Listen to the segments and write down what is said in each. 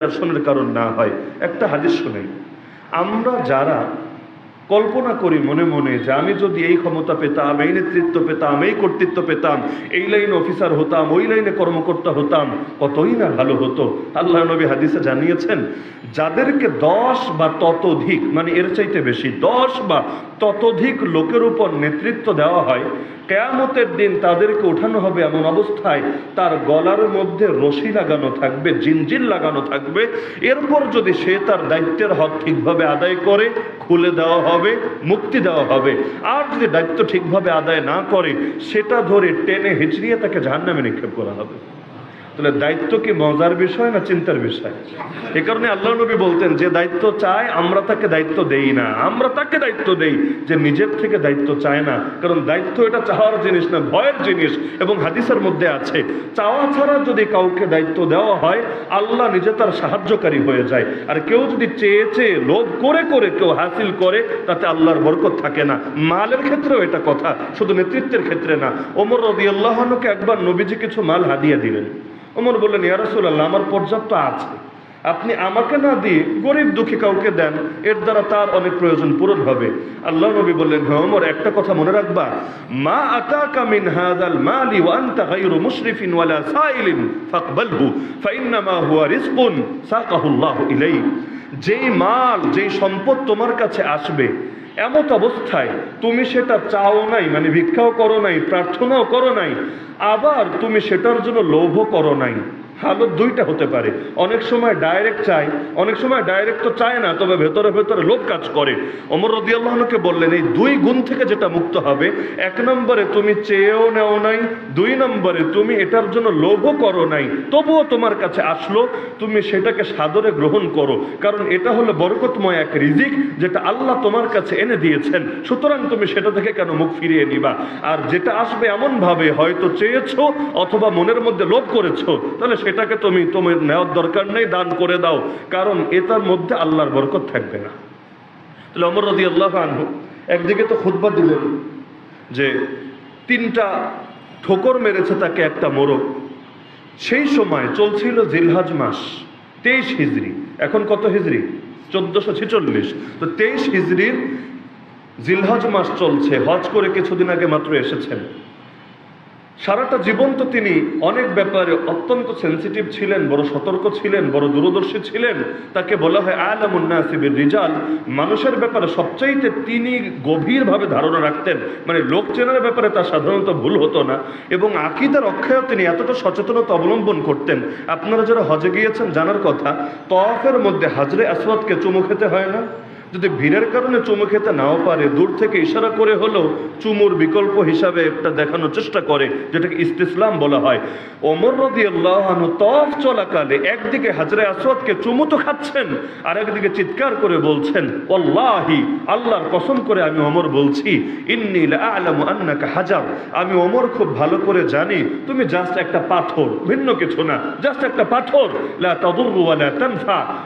দর্শনের কারণ না হয়। একটা হাদিস শুনে। আমরা যারা কল্পনা করি মনে মনে যে আমি যদি এই ক্ষমতা পেতাম, এই নেতৃত্ব পেতাম, এই কর্তৃত্ব পেতাম, এই লাইনে অফিসার হতাম, ওই লাইনে কর্মকর্তা হতাম, কতই না ভালো হতো? আল্লাহ নবী হাদিসে জানিয়েছেন, যাদেরকে দশ বা ততোধিক মানে এর চাইতে বেশি, দশ বা ততোধিক লোকের উপর নেতৃত্ব দেওয়া হয় কেয়ামতের দিন তাদেরকে ওঠানো হবে এমন অবস্থায় তার গলার মধ্যে রশি লাগানো থাকবে জিনজিল লাগানো থাকবে। এরপর যদি সে তার দায়িত্বের হক ঠিকভাবে আদায় করে, খুলে দেওয়া হবে, মুক্তি দেওয়া হবে। আর যদি দায়িত্ব ঠিকভাবে আদায় না করে, সেটা ধরে টেনে হিচড়িয়ে তাকে জাহান্নামে নিক্ষেপ করা হবে। তাহলে দায়িত্ব কি মজার বিষয় না চিন্তার বিষয়? এ কারণে আল্লাহ নবী বলতেন, যে দায়িত্ব চায়, আমরা তাকে দায়িত্ব দেই না। আমরা তাকে দায়িত্ব দেই যে নিজের থেকে দায়িত্ব চায় না। কারণ দায়িত্ব এটা চাওয়ার জিনিস না, ভয়ের জিনিস। এবং হাদিসের মধ্যে আছে, চাওয়া ছাড়া যদি কাউকে দায়িত্ব দেওয়া হয়, আল্লাহ নিজে তার সাহায্যকারী হয়ে যায়। আর কেউ যদি চেয়ে চেয়ে লোভ করে করে কেউ হাসিল করে, তাতে আল্লাহর বরকত থাকে না। মালের ক্ষেত্রেও এটা কথা, শুধু নেতৃত্বের ক্ষেত্রে না। ওমর রদি আল্লাহনুকে একবার নবীজি কিছু মাল হাদিয়া দিলেন। ওমর বললেন ইয়ারসুল্লাহ আমার পর্যাপ্ত আছে। আপনি আমাকে না দিয়ে গরিব দুঃখী কাউকে দেন, এর দ্বারা তার অনেক প্রয়োজন পূরণ হবে। আল্লাহ নবী বললেন হ্যাঁ ওমর একটা কথা মনে রাখবা। মা আতাকা মিন হাযাল মালি ওয়া আনতা গায়রু মুশরিফিন ওয়ালা সাইলিন ফাকবালহু ফাইন্নামা হুয়া রিজকুন সাকাহু আল্লাহু ইলাইক যেই মাল, যেই সম্পদ তোমার কাছে আসবে এমত অবস্থায় তুমি সেটা চাও নাই মানে ভিক্ষাও করো নাই, প্রার্থনাও করো নাই, আবার তুমি সেটার জন্য লোভও করো নাই। হালত দুইটা হতে পারে। অনেক সময় ডাইরেক্ট চাই অনেক সময় ডাইরেক্ট তো চায় না, তবে ভেতরে ভেতরে লোভ কাজ করে। অমর রদিয়াল্লাহনকে বললেন, এই দুই গুণ থেকে যেটা মুক্ত হবে, এক নম্বরে তুমি চেয়েও নেও নাই, দুই নম্বরে তুমি এটার জন্য লোভও করো নাই, তবুও তোমার কাছে আসলো, তুমি সেটাকে সাদরে গ্রহণ করো। কারণ এটা হলো বরকতময় এক রিজিক যেটা আল্লাহ তোমার কাছে এনে দিয়েছেন। সুতরাং তুমি সেটা থেকে কেন মুখ ফিরিয়ে নিবা? আর যেটা আসবে এমনভাবে হয়তো চেয়েছো অথবা মনের মধ্যে লোভ করেছ, তাহলে সেটাকে তুমি তোমার নেওয়ার দরকার নেই, দান করে দাও। কারণ এটার মধ্যে আল্লাহর বরকত থাকবে না। তাহলে অমর রদি আল্লাহ আনহু একদিকে তো খুতবা দিলেন যে তিনটা ঠোকর মেরেছে তাকে একটা মোরগ। সেই সময় চলছিল জিলহাজ মাস, তেইশ হিজড়ি এখন কত হিজড়ি চোদ্দশো ছেচল্লিশ। তো তেইশ হিজড়ির জিলহজ মাস চলছে। হজ করে কিছুদিন আগে মাত্র এসেছেন। সারাটা জীবন তো তিনি অনেক ব্যাপারে অত্যন্ত সেন্সিটিভ ছিলেন, বড় সতর্ক ছিলেন, বড় দূরদর্শী ছিলেন। তাকে বলা হয় আলামুন্নাসিবির রিজাল। মানুষের ব্যাপারে সবচাইতে তিনি গভীরভাবে ধারণা রাখতেন। মানে লোক চেনার ব্যাপারে তার সাধারণত ভুল হতো না। এবং আকিদার অক্ষয়েও তিনি এতটা সচেতনতা অবলম্বন করতেন। আপনারা যারা হজে গিয়েছেন, জানার কথা তফের মধ্যে হাজরে আসওয়াদকে চুমু খেতে হয় না? যদি ভিড়ের কারণে চুমু খেতে নাও পারে, দূর থেকে ইশারা করে হলেও চুমুর বিকল্প হিসাবে একটা দেখানোর চেষ্টা করে, যেটাকে ইস্তিসলাম বলা হয়। ওমর রদি আল্লাহানু তফ চলাকালে একদিকে হাজরে আসওয়াদকে চুমু তো খাচ্ছেন, আর একদিকে চিৎকার করে বলছেন অল্লাহি আল্লাহর কসম করে আমি ওমর বলছি ইন্নিল আলামু আন্নাকা হাজার। আমি ওমর খুব ভালো করে জানি, তুমি জাস্ট একটা পাথর, ভিন্ন কিছু না জাস্ট একটা পাথর। লা তাদুররু ওয়া লা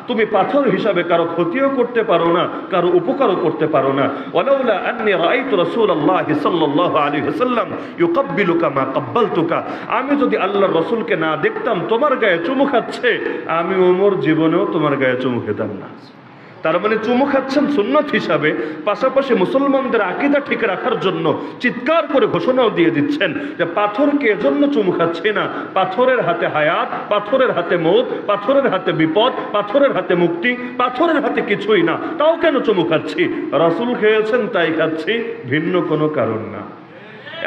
তুমি পাথর হিসাবে কারও ক্ষতিও করতে পারো না কারও উপকারও করতে পারো না। মা আমি যদি আল্লাহর রাসূলকে না দেখতাম, তোমার গায়ে চুমু খাচ্ছে, আমি ওমর জীবনেও তোমার গায়ে চুমু খেতাম না। তার মানে চুমু খাচ্ছেন সুন্নত হিসাবে, পাশাপাশি মুসলমানদের আকিদা ঠিক রাখার জন্য চিৎকার করে ঘোষণাও দিয়ে দিচ্ছেন যে পাথরকে এজন্য চুমু খাচ্ছে না। পাথরের হাতে হায়াত, পাথরের হাতে মৌত, পাথরের হাতে বিপদ, পাথরের হাতে মুক্তি, পাথরের হাতে কিছুই না। তাও কেন চুমু খাচ্ছি? রাসুল খেয়েছেন, তাই খাচ্ছি। ভিন্ন কোনো কারণ না।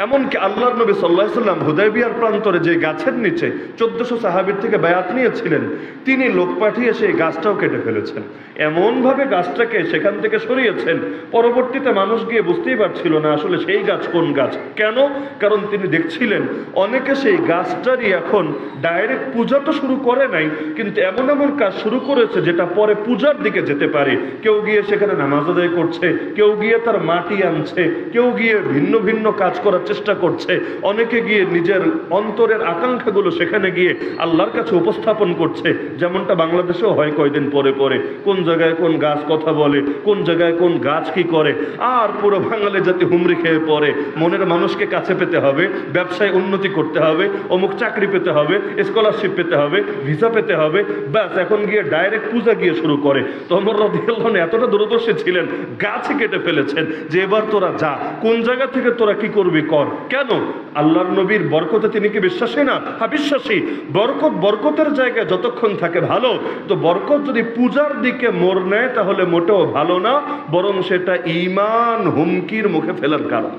এমনকি আল্লাহ নবী সাল্লাহ সাল্লাম হুদাইবিয়ার প্রান্তরে যে গাছের নিচে চোদ্দশো সাহাবির থেকে বায়াত নিয়েছিলেন, তিনি লোক পাঠিয়ে সেই গাছটাও কেটে ফেলেছেন। এমনভাবে গাছটাকে সেখান থেকে সরিয়েছেন, পরবর্তীতে মানুষ গিয়ে বুঝতেই পারছিল না আসলে সেই গাছ কোন গাছ। কেন? কারণ তিনি দেখছিলেন, অনেকে সেই গাছটারই এখন ডাইরেক্ট পূজা তো শুরু করে নাই, কিন্তু এমন এমন কাজ শুরু করেছে যেটা পরে পূজার দিকে যেতে পারে। কেউ গিয়ে সেখানে নামাজ আদায় করছে, কেউ গিয়ে তার মাটি আনছে, কেউ গিয়ে ভিন্ন ভিন্ন কাজ করার চেষ্টা করছে। অনেকে গিয়ে নিজের অন্তরের আকাঙ্ক্ষাগুলো সেখানে গিয়ে আল্লাহর কাছে উপস্থাপন করছে। যেমনটা বাংলাদেশেও হয় কয়দিন পরে পরে। কোন জায়গায় কোন গাছ কথা বলে, কোন জায়গায় কোন গাছ কি করে। আর পুরো বাঙালি জাতি হুমড়ি খেয়ে পড়ে। মনের মানুষকে কাছে পেতে হবে, ব্যবসায় উন্নতি করতে হবে, অমুক চাকরি পেতে হবে স্কলারশিপ পেতে হবে ভিসা পেতে হবে। ব্যাস, এখন গিয়ে ডাইরেক্ট পূজা গিয়ে শুরু করে। তোমর রদিয়াল্লাহ এতটা দূরদর্শী ছিলেন, গাছে কেটে ফেলেছেন যে এবার তোরা যা, কোন জায়গা থেকে তোরা কি করবি কর কেন? আল্লাহর নবীর বরকতে তিনি কি বিশ্বাসী না? হ্যাঁ বিশ্বাসী। বরকত বরকতের জায়গায় যতক্ষণ থাকে ভালো। তো বরকত যদি পূজার দিকে মোড় নেয়, তাহলে মোটেও ভালো না, বরং সেটা ইমান হুমকির মুখে ফেলার কারণ।